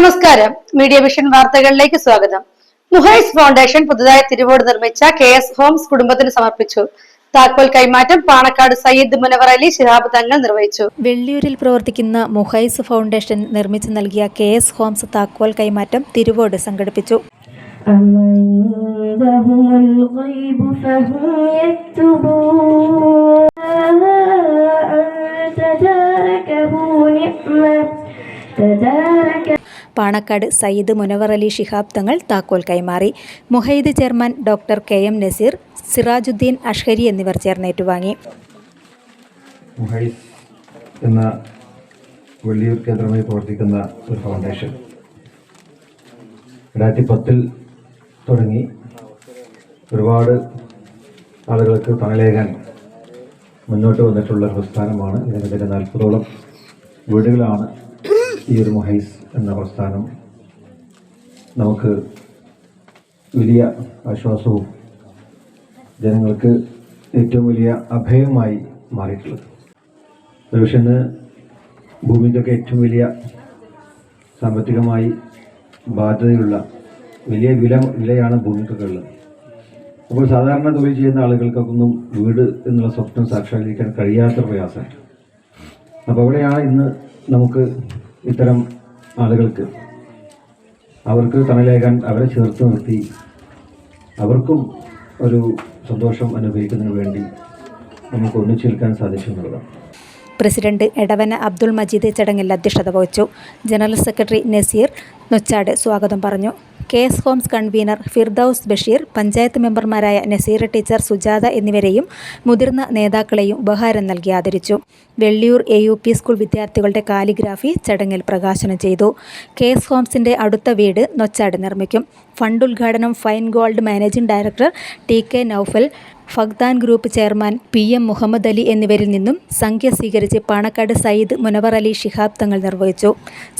നമസ്കാരം media vision വാർത്തകളിലേക്ക് സ്വാഗതം മുഹൈസ് ഫൗണ്ടേഷൻ പുതുതായി തിരുവോട് നിർമ്മിച്ച കെ എസ് ഹോംസ് കുടുംബത്തിന് സമർപ്പിച്ചു താക്കോൽ കൈമാറ്റം പാണക്കാട് സയ്യിദ് മുനവർ അലി ശിഹാബ് തങ്ങൾ നിർവഹിച്ചു വെള്ളിയൂരിൽ പ്രവർത്തിക്കുന്ന മുഹൈസ് ഫൗണ്ടേഷൻ നിർമ്മിച്ചു നൽകിയ കെ എസ് ഹോംസ് താക്കോൽ കൈമാറ്റം തിരുവോട് സംഘടിപ്പിച്ചു عندهم الغيب فهم يكتبون أن تداركه نعمة تدارك പാണക്കാട് സയ്യിദ് മുനവർ അലി ശിഹാബ് തങ്ങൾ താക്കോൽ കൈമാറി. Muhaid chairman doctor K. M. Nazeer Sirajuddeen Ashhari എന്നിവർ ചേർന്ന് ഏറ്റുവാങ്ങി. മുഹൈസ് എന്ന വലിയൊരു കേന്ദ്രമായി പ്രവർത്തിക്കുന്ന ഒരു ഫൗണ്ടേഷൻ രണ്ടായിരത്തി പത്തിൽ തുടങ്ങി. ഒരുപാട് ആളുകൾക്ക് തണലേകാൻ മുന്നോട്ട് വന്നിട്ടുള്ള പ്രസ്ഥാനമാണ്. ഇതിനെതിരെ നാൽപ്പതോളം വീടുകളാണ് ഈ ഒരു മൊഹൈസ് എന്ന പ്രസ്ഥാനം നമുക്ക് വലിയ ആശ്വാസവും ജനങ്ങൾക്ക് ഏറ്റവും വലിയ അഭയമായി മാറിയിട്ടുള്ളത്. ഒരുപക്ഷെ ഇന്ന് ഭൂമിക്കൊക്കെ ഏറ്റവും വലിയ സാമ്പത്തികമായി ബാധ്യതയുള്ള വലിയ വില വിലയാണ് ഭൂമിക്കൊക്കെ ഉള്ളത്. അപ്പോൾ സാധാരണ തൊഴിൽ ചെയ്യുന്ന ആളുകൾക്കൊന്നും വീട് എന്നുള്ള സ്വപ്നം സാക്ഷാത്കരിക്കാൻ കഴിയാത്ത പ്രയാസമാണ് അപ്പോൾ അവിടെയാണ് ഇന്ന് നമുക്ക് ഇത്തരം ആളുകൾക്ക്. അവർക്ക് തണലേകാൻ അവരെ ചേർത്ത് നിർത്തി. അവർക്കും ഒരു സന്തോഷം അനുഭവിക്കുന്നതിന് വേണ്ടി നമുക്ക് ഒന്നിച്ചു നിൽക്കാൻ സാധിച്ചു എന്നുള്ളതാണ്. പ്രസിഡന്റ് എടവന അബ്ദുൾ മജീദ് ചടങ്ങിൽ അധ്യക്ഷത വഹിച്ചു. ജനറൽ സെക്രട്ടറി നസീർ നൊച്ചാട് സ്വാഗതം പറഞ്ഞു. K S homes convener Firdous Basheer panchayat മെമ്പർമാരായ നസീർ ടീച്ചർ സുജാത എന്നിവരെയും മുതിർന്ന നേതാക്കളെയും ഉപഹാരം നൽകി ആദരിച്ചു. Velliyur A U P school വിദ്യാർത്ഥികളുടെ കാലിഗ്രാഫി ചടങ്ങിൽ പ്രകാശനം ചെയ്തു. കെ എസ് ഹോംസിന്റെ അടുത്ത വീട് നൊച്ചാട് നിർമ്മിക്കും. ഫണ്ട് ഉദ്ഘാടനം Fine Gold managing director T K Noufal Faghdan group chairman P M Muhammad Ali എന്നിവരിൽ നിന്നും സംഖ്യ സ്വീകരിച്ച് പാണക്കാട് സയ്യിദ് മുനവർ അലി ഷിഹാബ് തങ്ങൾ നിർവഹിച്ചു.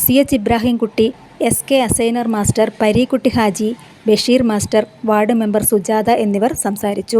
C H Ibrahimkutty S K Asainar master Parikutty Haji Basheer master ward member Sujatha എന്നിവർ സംസാരിച്ചു.